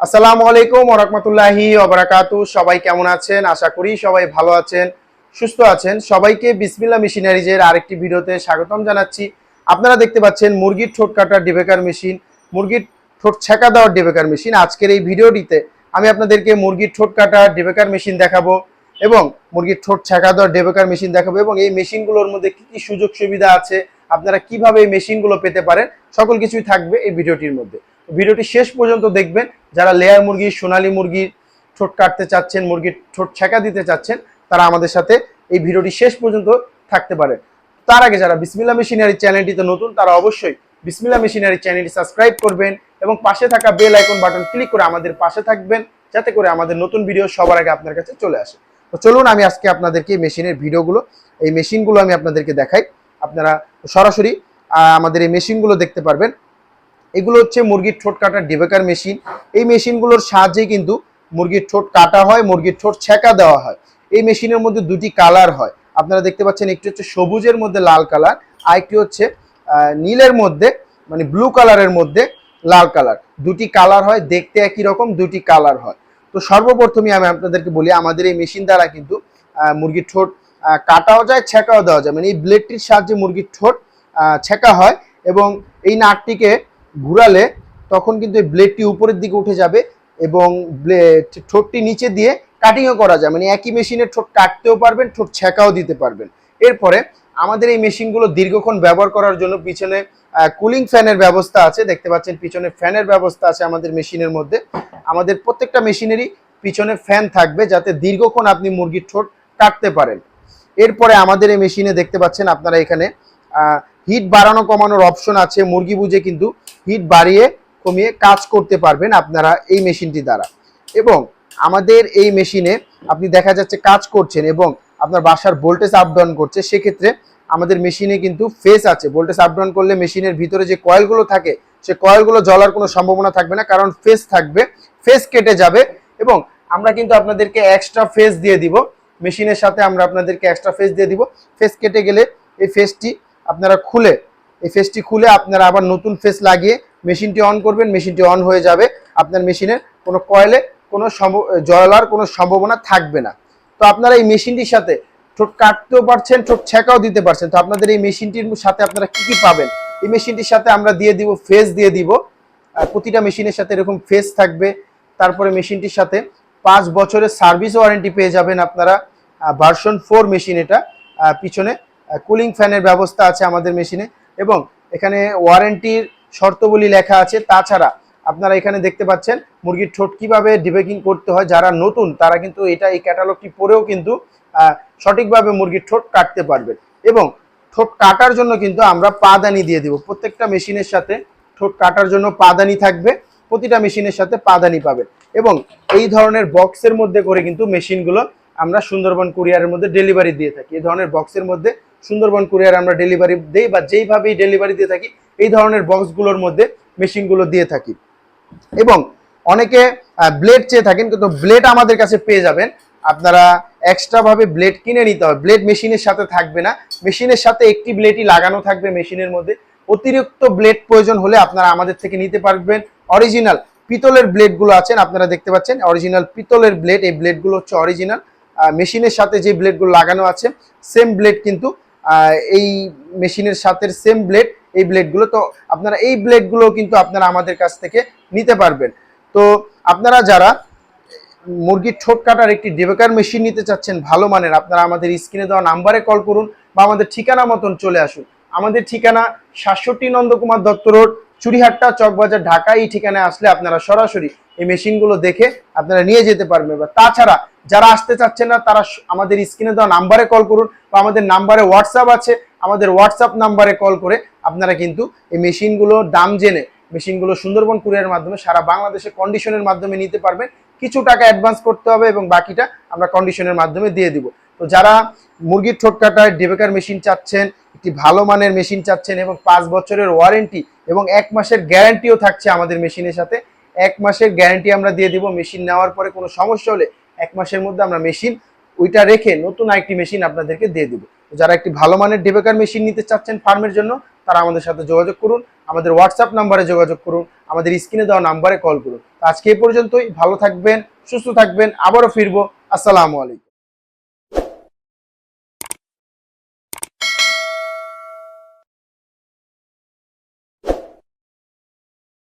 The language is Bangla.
আসসালামু আলাইকুম ওরহমতুল্লাহি ওবরাকাতু সবাই কেমন আছেন? আশা করি সবাই ভালো আছেন, সুস্থ আছেন। সবাইকে বিসমিল্লা মেশিনারিজের আরেকটি ভিডিওতে স্বাগতম জানাচ্ছি। আপনারা দেখতে পাচ্ছেন মুরগির ঠোঁট কাটার ডিবেকার মেশিন, মুরগির ঠোঁট ছেঁকা দেওয়ার ডিবেকার মেশিন। আজকের এই ভিডিওটিতে আমি আপনাদেরকে মুরগির ঠোঁট কাটার ডিবেকার মেশিন দেখাবো এবং মুরগির ঠোঁট ছেঁকা দেওয়ার ডেবেকার মেশিন দেখাবো এবং এই মেশিনগুলোর মধ্যে কী কী সুযোগ সুবিধা আছে, আপনারা কীভাবে এই মেশিনগুলো পেতে পারেন, সকল কিছুই থাকবে এই ভিডিওটির মধ্যে। ভিডিওটি শেষ পর্যন্ত দেখবেন। যারা লেয়ার মুরগি, সোনালী মুরগির ঠোঁট কাটতে চাচ্ছেন, মুরগির ঠোঁট ছেঁকা দিতে চাচ্ছেন, তারা আমাদের সাথে এই ভিডিওটি শেষ পর্যন্ত থাকতে পারে। তার আগে যারা বিসমিল্লা মেশিনারি চ্যানেলটিতে নতুন, তারা অবশ্যই বিসমিল্লা মেশিনারি চ্যানেলটি সাবস্ক্রাইব করবেন এবং পাশে থাকা বেল আইকন বাটন ক্লিক করে আমাদের পাশে থাকবেন, যাতে করে আমাদের নতুন ভিডিও সবার আগে আপনার কাছে চলে আসে। তো চলুন, আমি আজকে আপনাদেরকে মেশিনের ভিডিওগুলো, এই মেশিনগুলো আমি আপনাদেরকে দেখাই। আপনারা সরাসরি আমাদের এই মেশিনগুলো দেখতে পারবেন। এগুলো হচ্ছে মুরগির ঠোঁট কাটার ডিবেকার মেশিন। এই মেশিনগুলোর সাহায্যে কিন্তু মুরগির ঠোঁট কাটা হয়, মুরগির ঠোঁট ছেঁকা দেওয়া হয়। এই মেশিনের মধ্যে দুটি কালার হয়। আপনারা দেখতে পাচ্ছেন, একটি হচ্ছে সবুজের মধ্যে লাল কালার আর একটি হচ্ছে নীলের মধ্যে মানে ব্লু কালারের মধ্যে লাল কালার। দুটি কালার হয়, দেখতে একই রকম, দুটি কালার হয়। তো সর্বপ্রথমে আমি আপনাদেরকে বলি, আমাদের এই মেশিন দ্বারা কিন্তু মুরগির ঠোঁট কাটাও যায়, ছেঁকাও দেওয়া যায়। মানে এই ব্লেডটির সাহায্যে মুরগির ঠোঁট ছেঁকা হয় এবং এই নাটটিকে ঘুরালে তখন কিন্তু এই ব্লেডটি উপরের দিকে উঠে যাবে এবং ঠোঁটটি নিচে দিয়ে কাটিংও করা যায়। মানে একই মেশিনে ঠোঁট কাটতেও পারবেন, ঠোঁট ছেঁকাও দিতে পারবেন। এরপরে আমাদের এই মেশিনগুলো দীর্ঘক্ষণ ব্যবহার করার জন্য পিছনে কুলিং ফ্যানের ব্যবস্থা আছে। দেখতে পাচ্ছেন পিছনে ফ্যানের ব্যবস্থা আছে আমাদের মেশিনের মধ্যে। আমাদের প্রত্যেকটা মেশিনেরই পিছনে ফ্যান থাকবে যাতে দীর্ঘক্ষণ আপনি মুরগির ঠোঁট কাটতে পারেন। এরপরে আমাদের এই মেশিনে দেখতে পাচ্ছেন আপনারা এখানে হিট বাড়ানো, কমানোর অপশন আছে। মুরগি বুঝে কিন্তু হিট বাড়িয়ে, কমিয়ে কাজ করতে পারবেন আপনারা এই মেশিনটি দ্বারা। এবং আমাদের এই মেশিনে আপনি দেখা যাচ্ছে কাজ করছেন এবং আপনার বাসার ভোল্টেজ আপ ডাউন করছে, সেক্ষেত্রে আমাদের মেশিনে কিন্তু ফেস আছে। ভোল্টেজ আপ ডাউন করলে মেশিনের ভিতরে যে কয়েলগুলো থাকে, সে কয়েলগুলো জ্বলার কোনো সম্ভাবনা থাকবে না, কারণ ফেস থাকবে ফেস কেটে যাবে এবং আমরা কিন্তু আপনাদেরকে এক্সট্রা ফেস দিয়ে দিব। মেশিনের সাথে আমরা আপনাদেরকে এক্সট্রা ফেস দিয়ে দিব। ফেস কেটে গেলে এই ফেসটি আপনারা খুলে, এই ফেসটি খুলে আপনারা আবার নতুন ফেস লাগিয়ে মেশিনটি অন করবেন মেশিনটি অন হয়ে যাবে। আপনার মেশিনের কোনো কয়েলে কোনো জ্বলার কোনো সম্ভাবনা থাকবে না। তো আপনারা এই মেশিনটির সাথে ঠোঁট কাটতেও পারছেন, ঠোঁট ছেঁকাও দিতে পারছেন। তো আপনাদের এই মেশিনটির সাথে আপনারা কি কি পাবেন? এই মেশিনটির সাথে আমরা দিয়ে দিব ফেস দিয়ে দিব। প্রতিটা মেশিনের সাথে এরকম ফেস থাকবে। তারপরে মেশিনটির সাথে পাঁচ বছরের সার্ভিস ওয়ারেন্টি পেয়ে যাবেন আপনারা। ভার্সন ফোর মেশিন এটা। পিছনে কুলিং ফ্যানের ব্যবস্থা আছে আমাদের মেশিনে এবং এখানে ওয়ারেন্টির শর্তবলী লেখা আছে। তাছাড়া আপনারা এখানে দেখতে পাচ্ছেন মুরগির ঠোঁট কীভাবে ডিবেকিং করতে হয়। যারা নতুন, তারা কিন্তু এটা এই ক্যাটালগটি পরেও কিন্তু সঠিকভাবে মুরগির ঠোঁট কাটতে পারবেন এবং ঠোঁট কাটার জন্য কিন্তু আমরা পাদানি দিয়ে দিব। প্রত্যেকটা মেশিনের সাথে ঠোঁট কাটার জন্য পাদানি থাকবে। প্রতিটা মেশিনের সাথে পাদানি পাবেন এবং এই ধরনের বক্সের মধ্যে করে কিন্তু মেশিনগুলো আমরা সুন্দরবন কুরিয়ারের মধ্যে ডেলিভারি দিয়ে থাকি। এই ধরনের বক্সের মধ্যে সুন্দরবন কুরিয়ার আমরা ডেলিভারি দেই বা যেইভাবেই ডেলিভারি দিয়ে থাকি, এই ধরনের বক্সগুলোর মধ্যে মেশিনগুলো দিয়ে থাকি। এবং অনেকে ব্লেড চেয়ে থাকেন, কিন্তু ব্লেড আমাদের কাছে পেয়ে যাবেন। আপনারা এক্সট্রা ভাবে ব্লেড কিনে নিতে হবে। ব্লেড মেশিনের সাথে থাকবে না। মেশিনের সাথে একটি ব্লেডই লাগানো থাকবে মেশিনের মধ্যে। অতিরিক্ত ব্লেড প্রয়োজন হলে আপনারা আমাদের থেকে নিতে পারবেন। অরিজিনাল পিতলের ব্লেডগুলো আছেন, আপনারা দেখতে পাচ্ছেন। অরিজিনাল পিতলের ব্লেড এই ব্লেডগুলো হচ্ছে অরিজিনাল মেশিনের সাথে যে ব্লেডগুলো লাগানো আছে সেম ব্লেড কিন্তু এই মেশিনের সাথে সেম ব্লেড এই ব্লেডগুলো তো আপনারা, এই ব্লেডগুলো কিন্তু আপনারা আমাদের কাছ থেকে নিতে পারবেন। তো আপনারা যারা মুরগির ঠোঁট কাটার একটি ডেবেকার মেশিন নিতে চাচ্ছেন, ভালো মানের, আপনারা আমাদের স্ক্রিনে দেওয়া নাম্বারে কল করুন বা আমাদের ঠিকানা মতন চলে আসুন। আমাদের ঠিকানা সাতষট্টি নন্দকুমার দত্ত রোড চুরিহাট্টা চকবাজার, ঢাকা, এই ঠিকানায় আসলে আপনারা সরাসরি এই মেশিনগুলো দেখে আপনারা নিয়ে যেতে পারবেন। বা তাছাড়া যারা আসতে চাচ্ছেন না, তারা আমাদের স্ক্রিনে দেওয়া নাম্বারে কল করুন বা আমাদের নাম্বারে হোয়াটসঅ্যাপ আছে। আমাদের হোয়াটসঅ্যাপ নাম্বারে কল করে আপনারা কিন্তু এই মেশিনগুলোর দাম জেনে, মেশিনগুলো সুন্দরবন কুরিয়ারের মাধ্যমে সারা বাংলাদেশে কন্ডিশনের মাধ্যমে নিতে পারবেন। কিছু টাকা অ্যাডভান্স করতে হবে এবং বাকিটা আমরা কন্ডিশনের মাধ্যমে দিয়ে দিব। তো যারা মুরগির ঠোঁট কাটায় ডেবেকার মেশিন চাচ্ছেন, একটি ভালো মানের মেশিন চাচ্ছেন এবং পাঁচ বছরের ওয়ারেন্টি এবং এক মাসের গ্যারান্টিও থাকছে আমাদের মেশিনের সাথে, এক মাসের গ্যারান্টি আমরা দিয়ে দিব। মেশিন নেওয়ার পরে কোনো সমস্যা হলে এক মাসের মধ্যে আমরা মেশিন ওইটা রেখে নতুন আরেকটি মেশিন আপনাদেরকে দিয়ে দেবো। যারা একটি ভালো মানের ডেবেকার মেশিন নিতে চাচ্ছেন ফার্মের জন্য, তারা আমাদের সাথে যোগাযোগ করুন, আমাদের হোয়াটসঅ্যাপ নাম্বারে যোগাযোগ করুন, আমাদের স্ক্রিনে দেওয়া নাম্বারে কল করুন। আজকে এ পর্যন্তই, ভালো থাকবেন, সুস্থ থাকবেন, আবারও ফিরবো। আসসালামু আলাইকুম।